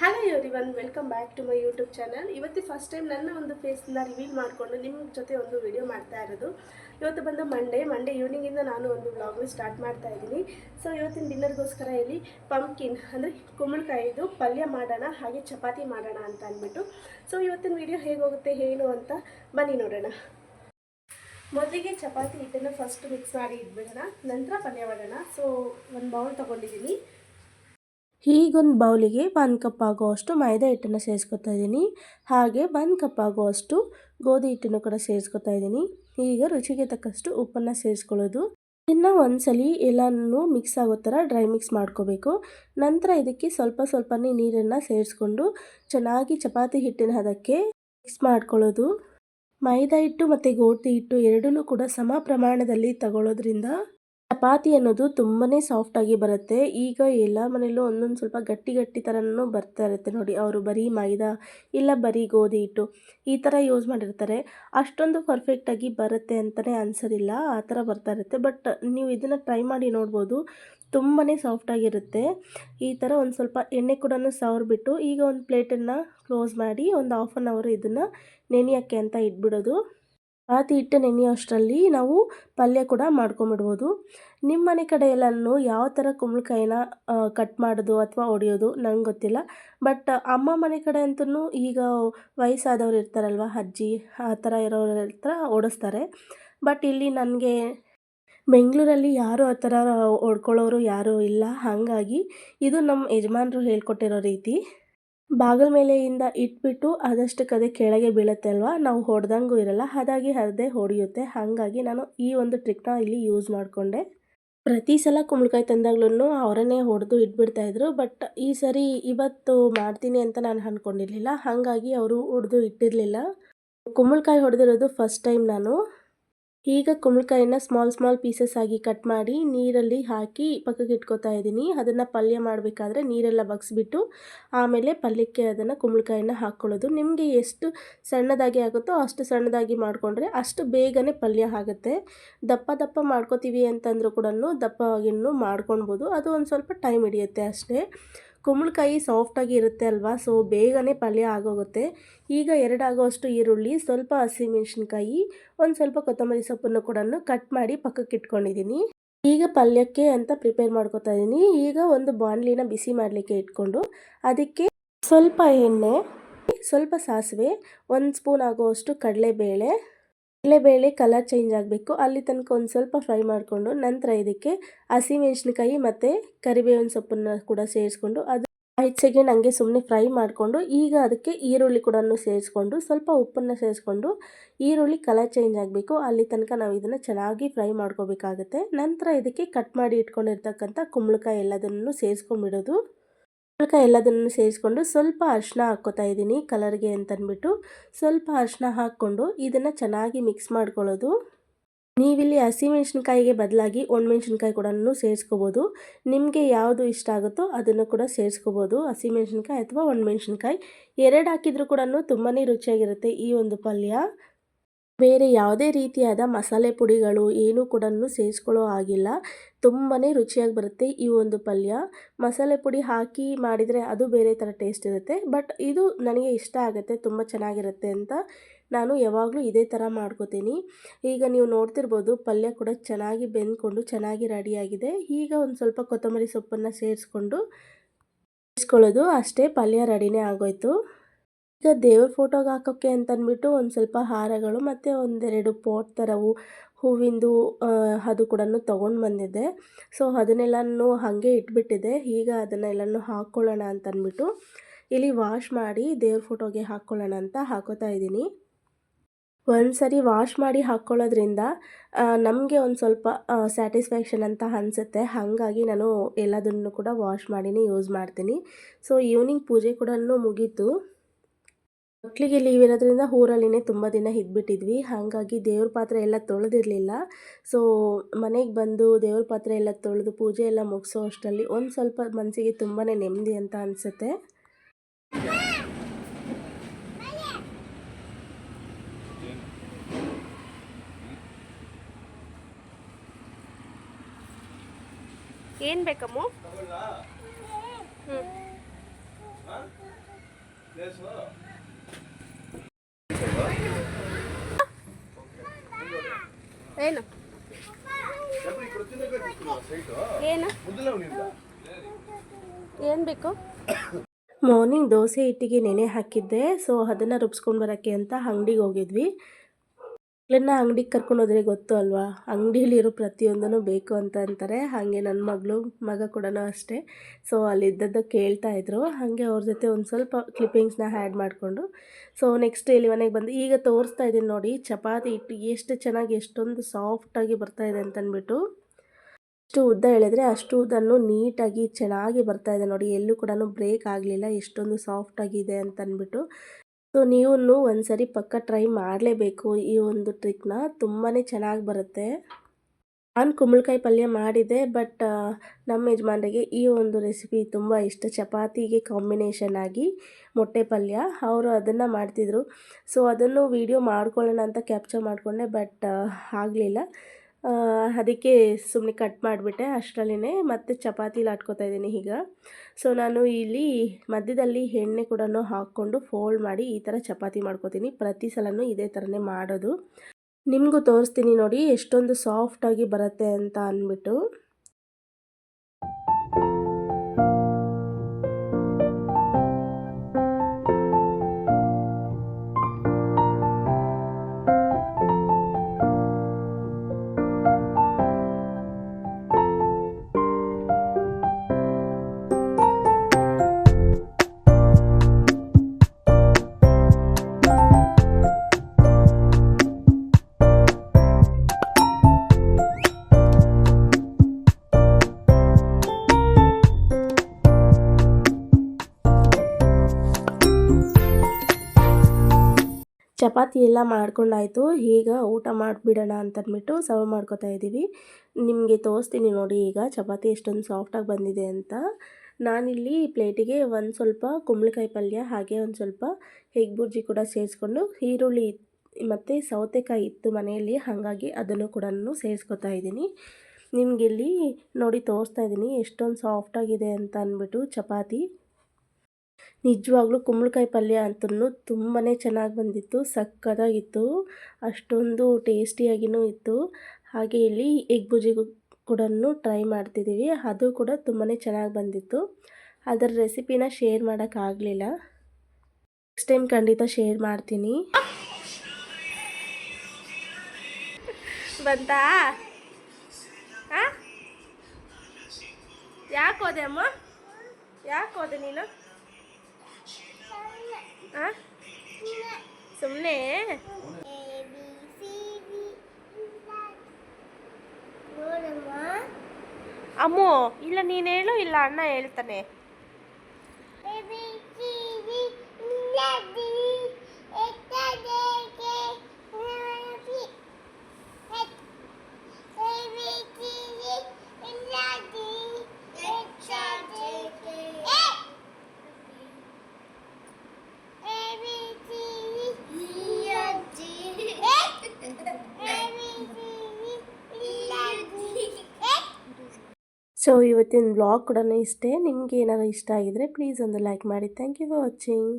Hello everyone welcome back to my YouTube channel ಇವತ್ತು first time ನನ್ನ ಒಂದು ಫೇಸ್ನ reveal ಮಾಡಿಕೊಂಡು ನಿಮ್ಮ ಜೊತೆ ಒಂದು ವಿಡಿಯೋ ಮಾಡ್ತಾ ಇರೋದು. ಇವತ್ತು ಬಂದು ಮಂಡೇ ಮಂಡೇ ಈವ್ನಿಂಗಿಂದ ನಾನು ಒಂದು ವ್ಲಾಗ್ನ ಸ್ಟಾರ್ಟ್ ಮಾಡ್ತಾ ಇದ್ದೀನಿ. ಸೊ ಇವತ್ತಿನ ಡಿನ್ನರ್ಗೋಸ್ಕರ ಇಲ್ಲಿ ಪಂಪ್ಕಿನ್ ಅಂದರೆ ಕುಂಬಳಕಾಯಿದು ಪಲ್ಯ ಮಾಡೋಣ, ಹಾಗೆ ಚಪಾತಿ ಮಾಡೋಣ ಅಂತ ಅಂದ್ಬಿಟ್ಟು. ಸೊ ಇವತ್ತಿನ ವಿಡಿಯೋ ಹೇಗೆ ಹೋಗುತ್ತೆ, ಏನು ಅಂತ ಬನ್ನಿ ನೋಡೋಣ. ಮೊದಲಿಗೆ ಚಪಾತಿ ಹಿಟ್ಟನ್ನು ಫಸ್ಟ್ ಮಿಕ್ಸ್ ಮಾಡಿ ಇಟ್ಬಿಡೋಣ, ನಂತರ ಪಲ್ಯ ಮಾಡೋಣ. ಸೊ ಒಂದು ಬೌಲ್ ತೊಗೊಂಡಿದ್ದೀನಿ. ಹೀಗೊಂದು ಬೌಲಿಗೆ ಒಂದು ಕಪ್ ಆಗುವಷ್ಟು ಮೈದಾ ಹಿಟ್ಟನ್ನು ಸೇರಿಸ್ಕೊತಾ ಇದ್ದೀನಿ. ಹಾಗೆ ಒಂದು ಕಪ್ ಆಗುವಷ್ಟು ಗೋಧಿ ಹಿಟ್ಟನ್ನು ಕೂಡ ಸೇರಿಸ್ಕೊತಾ ಇದ್ದೀನಿ. ಈಗ ರುಚಿಗೆ ತಕ್ಕಷ್ಟು ಉಪ್ಪನ್ನು ಸೇರಿಸ್ಕೊಳ್ಳೋದು. ಇನ್ನು ಒಂದ್ಸಲಿ ಎಲ್ಲನೂ ಮಿಕ್ಸ್ ಆಗೋ ಥರ ಡ್ರೈ ಮಿಕ್ಸ್ ಮಾಡ್ಕೋಬೇಕು. ನಂತರ ಇದಕ್ಕೆ ಸ್ವಲ್ಪ ಸ್ವಲ್ಪನೇ ನೀರನ್ನು ಸೇರಿಸ್ಕೊಂಡು ಚೆನ್ನಾಗಿ ಚಪಾತಿ ಹಿಟ್ಟಿನ ಹದಕ್ಕೆ ಮಿಕ್ಸ್ ಮಾಡ್ಕೊಳ್ಳೋದು. ಮೈದಾ ಹಿಟ್ಟು ಮತ್ತು ಗೋಧಿ ಹಿಟ್ಟು ಎರಡನ್ನೂ ಕೂಡ ಸಮ ಪ್ರಮಾಣದಲ್ಲಿ ತಗೊಳ್ಳೋದ್ರಿಂದ ಚಪಾತಿ ಅನ್ನೋದು ತುಂಬಾ ಸಾಫ್ಟಾಗಿ ಬರುತ್ತೆ. ಈಗ ಎಲ್ಲ ಮನೆಯಲ್ಲೂ ಒಂದೊಂದು ಸ್ವಲ್ಪ ಗಟ್ಟಿ ಗಟ್ಟಿ ಥರನೂ ಬರ್ತಾ ಇರುತ್ತೆ ನೋಡಿ. ಅವರು ಬರೀ ಮೈದಾ ಇಲ್ಲ ಬರೀ ಗೋಧಿ ಹಿಟ್ಟು ಈ ಥರ ಯೂಸ್ ಮಾಡಿರ್ತಾರೆ. ಅಷ್ಟೊಂದು ಪರ್ಫೆಕ್ಟಾಗಿ ಬರುತ್ತೆ ಅಂತಲೇ ಅನ್ಸೋದಿಲ್ಲ. ಆ ಥರ ಬರ್ತಾ ಇರುತ್ತೆ. ಬಟ್ ನೀವು ಇದನ್ನು ಟ್ರೈ ಮಾಡಿ ನೋಡ್ಬೋದು. ತುಂಬಾ ಸಾಫ್ಟಾಗಿರುತ್ತೆ ಈ ಥರ ಒಂದು ಸ್ವಲ್ಪ ಎಣ್ಣೆ ಕೂಡ ಸವರ್ಬಿಟ್ಟು ಈಗ ಒಂದು ಪ್ಲೇಟನ್ನು ಕ್ಲೋಸ್ ಮಾಡಿ ಒಂದು ಹಾಫ್ ಆನ್ ಅವರ್ ಇದನ್ನು ನೆನೆಯೋಕ್ಕೆ ಅಂತ ಇಟ್ಬಿಡೋದು. ಚಪಾತಿ ಹಿಟ್ಟು ನೆನೆಯೋಷ್ಟರಲ್ಲಿ ನಾವು ಪಲ್ಯ ಕೂಡ ಮಾಡ್ಕೊಂಬಿಡ್ಬೋದು. ನಿಮ್ಮ ಮನೆ ಕಡೆ ಎಲ್ಲನೂ ಯಾವ ಥರ ಕುಂಬಳಕಾಯಿನ ಕಟ್ ಮಾಡೋದು ಅಥವಾ ಒಡೆಯೋದು ನಂಗೆ ಗೊತ್ತಿಲ್ಲ. ಬಟ್ ಅಮ್ಮ ಮನೆ ಕಡೆ ಅಂತೂ ಈಗ ವಯಸ್ಸಾದವ್ರು ಇರ್ತಾರಲ್ವ, ಅಜ್ಜಿ ಆ ಥರ ಇರೋರ ಹತ್ರ ಓಡಿಸ್ತಾರೆ. ಬಟ್ ಇಲ್ಲಿ ನನಗೆ ಬೆಂಗಳೂರಲ್ಲಿ ಯಾರೂ ಆ ಥರ ಹೊಡ್ಕೊಳ್ಳೋರು ಯಾರೂ ಇಲ್ಲ. ಹಾಗಾಗಿ ಇದು ನಮ್ಮ ಯಜಮಾನ್ರು ಹೇಳ್ಕೊಟ್ಟಿರೋ ರೀತಿ. ಬಾಗಿಲ ಮೇಲೆಯಿಂದ ಇಟ್ಬಿಟ್ಟು ಆದಷ್ಟು ಅದೇ ಕೆಳಗೆ ಬೀಳುತ್ತೆ ಅಲ್ವಾ? ನಾವು ಹೊಡೆದಂಗೂ ಇರಲ್ಲ. ಅದಾಗಿ ಅದೇ ಹೊಡೆಯುತ್ತೆ. ಹಾಗಾಗಿ ನಾನು ಈ ಒಂದು ಟ್ರಿಕ್ನ ಇಲ್ಲಿ ಯೂಸ್ ಮಾಡಿಕೊಂಡೆ. ಪ್ರತಿ ಸಲ ಕುಂಬಳಕಾಯಿ ತಂದಾಗ್ಲೂ ಅವರನ್ನೇ ಹೊಡೆದು ಇಟ್ಬಿಡ್ತಾಯಿದ್ರು ಬಟ್ ಈ ಸರಿ ಇವತ್ತು ಮಾಡ್ತೀನಿ ಅಂತ ನಾನು ಅಂದ್ಕೊಂಡಿರಲಿಲ್ಲ ಹಾಗಾಗಿ ಅವರು ಹೊಡೆದು ಇಟ್ಟಿರಲಿಲ್ಲ. ಕುಂಬಳಕಾಯಿ ಹೊಡೆದಿರೋದು ಫಸ್ಟ್ ಟೈಮ್ ನಾನು. ಈಗ ಕುಂಬಳಕಾಯಿನ ಸ್ಮಾಲ್ ಸ್ಮಾಲ್ ಪೀಸಸ್ ಆಗಿ ಕಟ್ ಮಾಡಿ ನೀರಲ್ಲಿ ಹಾಕಿ ಪಕ್ಕಕ್ಕೆ ಇಟ್ಕೋತಾ ಇದ್ದೀನಿ. ಅದನ್ನು ಪಲ್ಯ ಮಾಡಬೇಕಾದ್ರೆ ನೀರೆಲ್ಲ ಬಗ್ಸ್ಬಿಟ್ಟು ಆಮೇಲೆ ಪಲ್ಯಕ್ಕೆ ಅದನ್ನು ಕುಂಬಳಕಾಯಿನ ಹಾಕ್ಕೊಳ್ಳೋದು ನಿಮಗೆ ಎಷ್ಟು ಸಣ್ಣದಾಗಿ ಆಗುತ್ತೋ ಅಷ್ಟು ಸಣ್ಣದಾಗಿ ಮಾಡಿಕೊಂಡ್ರೆ ಅಷ್ಟು ಬೇಗನೆ ಪಲ್ಯ ಆಗುತ್ತೆ. ದಪ್ಪ ದಪ್ಪ ಮಾಡ್ಕೋತೀವಿ ಅಂತಂದರೂ ಕೂಡ ದಪ್ಪವಾಗಿನೂ ಮಾಡ್ಕೊಳ್ಬೋದು. ಅದು ಒಂದು ಸ್ವಲ್ಪ ಟೈಮ್ ಹಿಡಿಯುತ್ತೆ ಅಷ್ಟೇ. ಕುಂಬಳಕಾಯಿ ಸಾಫ್ಟಾಗಿ ಇರುತ್ತೆ ಅಲ್ವಾ? ಸೊ ಬೇಗನೆ ಪಲ್ಯ ಆಗೋಗುತ್ತೆ. ಈಗ ಎರಡಾಗೋಷ್ಟು ಈರುಳ್ಳಿ, ಸ್ವಲ್ಪ ಹಸಿಮೆಣಸಿನ್ಕಾಯಿ ಒಂದು ಸ್ವಲ್ಪ ಕೊತ್ತಂಬರಿ ಸೊಪ್ಪನ್ನು ಕೂಡ ಕಟ್ ಮಾಡಿ ಪಕ್ಕಕ್ಕೆ ಇಟ್ಕೊಂಡಿದ್ದೀನಿ. ಈಗ ಪಲ್ಯಕ್ಕೆ ಅಂತ ಪ್ರಿಪೇರ್ ಮಾಡ್ಕೊತಾ ಇದ್ದೀನಿ. ಈಗ ಒಂದು ಬಾಣಲಿನ ಬಿಸಿ ಮಾಡಲಿಕ್ಕೆ ಇಟ್ಕೊಂಡು ಅದಕ್ಕೆ ಸ್ವಲ್ಪ ಎಣ್ಣೆ, ಸ್ವಲ್ಪ ಸಾಸಿವೆ, ಒಂದು ಸ್ಪೂನ್ ಆಗುವಷ್ಟು ಕಡಲೆಬೇಳೆ ಕಡಲೆಬೇಳೆ ಕಲರ್ ಚೇಂಜ್ ಆಗಬೇಕು. ಅಲ್ಲಿ ತನಕ ಒಂದು ಸ್ವಲ್ಪ ಫ್ರೈ ಮಾಡಿಕೊಂಡು ನಂತರ ಇದಕ್ಕೆ ಹಸಿಮೆಣಸಿನ್ಕಾಯಿ ಮತ್ತು ಕರಿಬೇವಿನ ಸೊಪ್ಪನ್ನು ಕೂಡ ಸೇರಿಸ್ಕೊಂಡು ಅದು ಐದು ಸೆಕೆಂಡ್ ಹಂಗೆ ಸುಮ್ಮನೆ ಫ್ರೈ ಮಾಡಿಕೊಂಡು ಈಗ ಅದಕ್ಕೆ ಈರುಳ್ಳಿ ಕೂಡ ಸೇರಿಸ್ಕೊಂಡು ಸ್ವಲ್ಪ ಉಪ್ಪನ್ನು ಸೇರಿಸ್ಕೊಂಡು ಈರುಳ್ಳಿ ಕಲರ್ ಚೇಂಜ್ ಆಗಬೇಕು. ಅಲ್ಲಿ ತನಕ ನಾವು ಇದನ್ನು ಚೆನ್ನಾಗಿ ಫ್ರೈ ಮಾಡ್ಕೋಬೇಕಾಗುತ್ತೆ. ನಂತರ ಇದಕ್ಕೆ ಕಟ್ ಮಾಡಿ ಇಟ್ಕೊಂಡಿರ್ತಕ್ಕಂಥ ಕುಂಬಳಕಾಯಿ ಎಲ್ಲದನ್ನು ಸೇರಿಸ್ಕೊಂಡ್ಬಿಡೋದು. ಕುಂಬಳಕಾಯಿ ಎಲ್ಲದನ್ನು ಸೇರಿಸ್ಕೊಂಡು ಸ್ವಲ್ಪ ಅರಿಶಿನ ಹಾಕ್ಕೋತಾ ಇದ್ದೀನಿ ಕಲರ್ಗೆ ಅಂತಂದ್ಬಿಟ್ಟು. ಸ್ವಲ್ಪ ಅರಿಶಿನ ಹಾಕ್ಕೊಂಡು ಇದನ್ನು ಚೆನ್ನಾಗಿ ಮಿಕ್ಸ್ ಮಾಡ್ಕೊಳ್ಳೋದು. ನೀವಿಲ್ಲಿ ಹಸಿಮೆಣ್ಸಿನ್ಕಾಯಿಗೆ ಬದಲಾಗಿ ಒಣಮೆಣ್ಸಿನ್ಕಾಯಿ ಕೂಡ ಸೇರಿಸ್ಕೋಬೋದು. ನಿಮಗೆ ಯಾವುದು ಇಷ್ಟ ಆಗುತ್ತೋ ಅದನ್ನು ಕೂಡ ಸೇರಿಸ್ಕೋಬೋದು. ಹಸಿಮೆಣ್ಸಿನ್ಕಾಯಿ ಅಥವಾ ಒಣಮೆಣ್ಸಿನ್ಕಾಯಿ ಎರಡು ಹಾಕಿದರೂ ಕೂಡ ತುಂಬಾ ರುಚಿಯಾಗಿರುತ್ತೆ ಈ ಒಂದು ಪಲ್ಯ. ಬೇರೆ ಯಾವುದೇ ರೀತಿಯಾದ ಮಸಾಲೆ ಪುಡಿಗಳು ಏನೂ ಕೂಡ ಸೇರಿಸ್ಕೊಳ್ಳೋ ಆಗಿಲ್ಲ ತುಂಬಾ ರುಚಿಯಾಗಿ ಬರುತ್ತೆ ಈ ಒಂದು ಪಲ್ಯ. ಮಸಾಲೆ ಪುಡಿ ಹಾಕಿ ಮಾಡಿದರೆ ಅದು ಬೇರೆ ಥರ ಟೇಸ್ಟ್ ಇರುತ್ತೆ. ಬಟ್ ಇದು ನನಗೆ ಇಷ್ಟ ಆಗುತ್ತೆ, ತುಂಬ ಚೆನ್ನಾಗಿರುತ್ತೆ ಅಂತ ನಾನು ಯಾವಾಗಲೂ ಇದೇ ಥರ ಮಾಡ್ಕೋತೀನಿ. ಈಗ ನೀವು ನೋಡ್ತಿರ್ಬೋದು, ಪಲ್ಯ ಕೂಡ ಚೆನ್ನಾಗಿ ಬೆಂದ್ಕೊಂಡು ಚೆನ್ನಾಗಿ ರೆಡಿಯಾಗಿದೆ. ಈಗ ಒಂದು ಸ್ವಲ್ಪ ಕೊತ್ತಂಬರಿ ಸೊಪ್ಪನ್ನು ಸೇರಿಸ್ಕೊಂಡು, ಸೇರಿಸ್ಕೊಳ್ಳೋದು ಅಷ್ಟೇ ಪಲ್ಯ ರೆಡಿನೇ ಆಗೋಯ್ತು. ಈಗ ದೇವ್ರ ಫೋಟೋಗೆ ಹಾಕೋಕ್ಕೆ ಅಂತಂದ್ಬಿಟ್ಟು ಒಂದು ಸ್ವಲ್ಪ ಹಾರಗಳು ಮತ್ತು ಒಂದೆರಡು ಪಾಟ್ ಥರವು ಹೂವಿಂದು ಅದು ಕೂಡ ತೊಗೊಂಡು ಬಂದಿದ್ದೆ. ಸೊ, ಅದನ್ನೆಲ್ಲನೂ ಹಾಗೆ ಇಟ್ಬಿಟ್ಟಿದೆ ಈಗ ಅದನ್ನೆಲ್ಲನೂ ಹಾಕ್ಕೊಳ್ಳೋಣ ಅಂತಂದ್ಬಿಟ್ಟು ಇಲ್ಲಿ ವಾಶ್ ಮಾಡಿ ದೇವ್ರ ಫೋಟೋಗೆ ಹಾಕ್ಕೊಳ್ಳೋಣ ಅಂತ ಹಾಕೋತಾ ಇದ್ದೀನಿ. ಒಂದು ಸರಿ ವಾಶ್ ಮಾಡಿ ಹಾಕ್ಕೊಳ್ಳೋದ್ರಿಂದ ನಮಗೆ ಒಂದು ಸ್ವಲ್ಪ ಸ್ಯಾಟಿಸ್ಫ್ಯಾಕ್ಷನ್ ಅಂತ ಅನಿಸುತ್ತೆ. ಹಾಗಾಗಿ ನಾನು ಎಲ್ಲದನ್ನು ಕೂಡ ವಾಶ್ ಮಾಡಿನೇ ಯೂಸ್ ಮಾಡ್ತೀನಿ. ಸೊ, ಈವ್ನಿಂಗ್ ಪೂಜೆ ಕೂಡ ಮುಗೀತು. ಮಕ್ಕಳಿಗೆ ಲೀವ್ ಇರೋದ್ರಿಂದ ಊರಲ್ಲಿನೇ ತುಂಬ ದಿನ ಇದ್ಬಿಟ್ಟಿದ್ವಿ ಹಾಗಾಗಿ ದೇವ್ರ ಪಾತ್ರೆ ಎಲ್ಲ ತೊಳೆದಿರಲಿಲ್ಲ. ಸೊ ಮನೆಗೆ ಬಂದು ದೇವ್ರ ಪಾತ್ರೆ ಎಲ್ಲ ತೊಳೆದು ಪೂಜೆ ಎಲ್ಲ ಮುಗಿಸೋ ಅಷ್ಟರಲ್ಲಿ ಒಂದು ಸ್ವಲ್ಪ ಮನಸ್ಸಿಗೆ ತುಂಬಾ ನೆಮ್ಮದಿ ಅಂತ ಅನಿಸುತ್ತೆ. ಏನು ಬೇಕಮ್ಮ? ಹ್ಞೂ ಏನು? ಏನು? ಏನು ಬೇಕು? ಮಾರ್ನಿಂಗ್ ದೋಸೆ ಹಿಟ್ಟಿಗೆ ನೆನೆ ಹಾಕಿದ್ದೆ ಸೊ ಅದನ್ನು ರುಬ್ಸ್ಕೊಂಡು ಬರೋಕ್ಕೆ ಅಂತ ಅಂಗಡಿಗೆ ಹೋಗಿದ್ವಿ. ಮಕ್ಕಳನ್ನ ಅಂಗಡಿಗೆ ಕರ್ಕೊಂಡು ಹೋದ್ರೆ ಗೊತ್ತು ಅಲ್ವಾ? ಅಂಗಡಿಯಲ್ಲಿರೋ ಪ್ರತಿಯೊಂದೂ ಬೇಕು ಅಂತ ಅಂತಾರೆ. ಹಾಗೆ ನನ್ನ ಮಗಳು, ಮಗ ಕೂಡ ಅಷ್ಟೇ. ಸೊ ಅಲ್ಲಿದ್ದದ್ದು ಕೇಳ್ತಾ ಇದ್ರು. ಹಾಗೆ ಅವ್ರ ಜೊತೆ ಒಂದು ಸ್ವಲ್ಪ ಕ್ಲಿಪ್ಪಿಂಗ್ಸ್ನ ಆ್ಯಡ್ ಮಾಡಿಕೊಂಡು. ಸೊ ನೆಕ್ಸ್ಟ್ ಇಲ್ಲಿ ಮನೆಗೆ ಬಂದು, ಈಗ ತೋರಿಸ್ತಾ ಇದ್ದೀನಿ ನೋಡಿ, ಚಪಾತಿ ಹಿಟ್ಟು ಎಷ್ಟು ಚೆನ್ನಾಗಿ ಎಷ್ಟೊಂದು ಸಾಫ್ಟಾಗಿ ಬರ್ತಾ ಇದೆ ಅಂತ ಅಂದ್ಬಿಟ್ಟು ಎಷ್ಟು ಉದ್ದ ಹೇಳಿದ್ರೆ ಅಷ್ಟು ಉದ್ದನ್ನು ನೀಟಾಗಿ ಚೆನ್ನಾಗಿ ಬರ್ತಾ ಇದೆ ನೋಡಿ. ಎಲ್ಲೂ ಕೂಡ ಬ್ರೇಕ್ ಆಗಲಿಲ್ಲ. ಎಷ್ಟೊಂದು ಸಾಫ್ಟಾಗಿದೆ ಅಂತ ಅಂದ್ಬಿಟ್ಟು ಸೊ ನೀವು ಒಂದ್ಸರಿ ಪಕ್ಕ ಟ್ರೈ ಮಾಡಲೇಬೇಕು ಈ ಒಂದು ಟ್ರಿಕ್ನ ತುಂಬಾ ಚೆನ್ನಾಗಿ ಬರುತ್ತೆ. ನಾನು ಕುಂಬಳಕಾಯಿ ಪಲ್ಯ ಮಾಡಿದೆ ಬಟ್ ನಮ್ಮ ಯಜಮಾನರಿಗೆ ಈ ಒಂದು ರೆಸಿಪಿ ತುಂಬ ಇಷ್ಟ. ಚಪಾತಿಗೆ ಕಾಂಬಿನೇಷನ್ ಆಗಿ ಮೊಟ್ಟೆ ಪಲ್ಯ. ಅವರು ಅದನ್ನು ಮಾಡ್ತಿದ್ರು. ಸೊ ಅದನ್ನು ವಿಡಿಯೋ ಮಾಡ್ಕೊಳ್ಳೋಣ ಅಂತ ಕ್ಯಾಪ್ಚರ್ ಮಾಡಿಕೊಂಡೆ ಬಟ್ ಆಗಲಿಲ್ಲ. ಅದಕ್ಕೆ ಸುಮ್ಮನೆ ಕಟ್ ಮಾಡಿಬಿಟ್ಟೆ. ಅಷ್ಟರಲ್ಲೇ ಮತ್ತೆ ಚಪಾತಿ ಲಾಟ್ಕೋತಾ ಇದ್ದೀನಿ ಈಗ. ಸೊ ನಾನು ಇಲ್ಲಿ ಮಧ್ಯದಲ್ಲಿ ಎಣ್ಣೆ ಕೂಡ ಹಾಕ್ಕೊಂಡು ಫೋಲ್ಡ್ ಮಾಡಿ ಈ ಥರ ಚಪಾತಿ ಮಾಡ್ಕೊತೀನಿ. ಪ್ರತಿ ಸಲನೂ ಇದೇ ಥರನೇ ಮಾಡೋದು. ನಿಮಗೂ ತೋರಿಸ್ತೀನಿ ನೋಡಿ ಎಷ್ಟೊಂದು ಸಾಫ್ಟಾಗಿ ಬರುತ್ತೆ ಅಂತ ಅಂದ್ಬಿಟ್ಟು. ಚಪಾತಿ ಎಲ್ಲ ಮಾಡ್ಕೊಂಡಾಯಿತು. ಈಗ ಊಟ ಮಾಡಿಬಿಡೋಣ ಅಂತಂದ್ಬಿಟ್ಟು ಸರ್ವ್ ಮಾಡ್ಕೋತಾ ಇದ್ದೀವಿ. ನಿಮಗೆ ತೋರಿಸ್ತೀನಿ ನೋಡಿ ಈಗ ಚಪಾತಿ ಎಷ್ಟೊಂದು ಸಾಫ್ಟಾಗಿ ಬಂದಿದೆ ಅಂತ. ನಾನಿಲ್ಲಿ ಪ್ಲೇಟಿಗೆ ಒಂದು ಸ್ವಲ್ಪ ಕುಂಬಳಕಾಯಿ ಪಲ್ಯ, ಹಾಗೆ ಒಂದು ಸ್ವಲ್ಪ ಹೆಗ್ ಬುರ್ಜಿ ಕೂಡ ಸೇರಿಸ್ಕೊಂಡು ಈರುಳ್ಳಿ ಮತ್ತು ಸೌತೆಕಾಯಿ ಇತ್ತು ಮನೆಯಲ್ಲಿ, ಹಾಗಾಗಿ ಅದನ್ನು ಕೂಡ ಸೇರಿಸ್ಕೊತಾ ಇದ್ದೀನಿ. ನಿಮಗಿಲ್ಲಿ ನೋಡಿ ತೋರಿಸ್ತಾ ಇದ್ದೀನಿ ಎಷ್ಟೊಂದು ಸಾಫ್ಟಾಗಿದೆ ಅಂತ ಅಂದ್ಬಿಟ್ಟು ಚಪಾತಿ. ನಿಜವಾಗ್ಲೂ ಕುಂಬಳಕಾಯಿ ಪಲ್ಯ ಅಂತೂ ತುಂಬಾ ಚೆನ್ನಾಗಿ ಬಂದಿತ್ತು, ಸಕ್ಕತ್ತಾಗಿತ್ತು, ಅಷ್ಟೊಂದು ಟೇಸ್ಟಿಯಾಗಿಯೂ ಇತ್ತು. ಹಾಗೆ ಇಲ್ಲಿ ಎಗ್ ಬುಜಿ ಕೂಡ ಟ್ರೈ ಮಾಡ್ತಿದ್ದೀವಿ ಅದು ಕೂಡ ತುಂಬಾ ಚೆನ್ನಾಗಿ ಬಂದಿತ್ತು. ಅದರ ರೆಸಿಪಿನ ಶೇರ್ ಮಾಡೋಕ್ಕಾಗಲಿಲ್ಲ ನೆಕ್ಸ್ಟ್ ಟೈಮ್ ಖಂಡಿತ ಶೇರ್ ಮಾಡ್ತೀನಿ. ಬಂತಾ? ಯಾಕೆ ಹೋದೆ ಅಮ್ಮ? ಯಾಕೆ ಹೋದೆ ನೀನು? ಸುಮ್ಮನೆ ಅಮ್ಮು ಇಲ್ಲ ನೀನು ಹೇಳು ಇಲ್ಲ ಅಣ್ಣ ಹೇಳ್ತಾನೆ. ಸೊ ಇವತ್ತಿನ ಬ್ಲಾಗ್ ಕೂಡ ಇಷ್ಟೇ. ನಿಮಗೆ ಏನಾದ್ರು ಇಷ್ಟ ಆಗಿದರೆ ಪ್ಲೀಸ್ ಒಂದು ಲೈಕ್ ಮಾಡಿ. Thank you for watching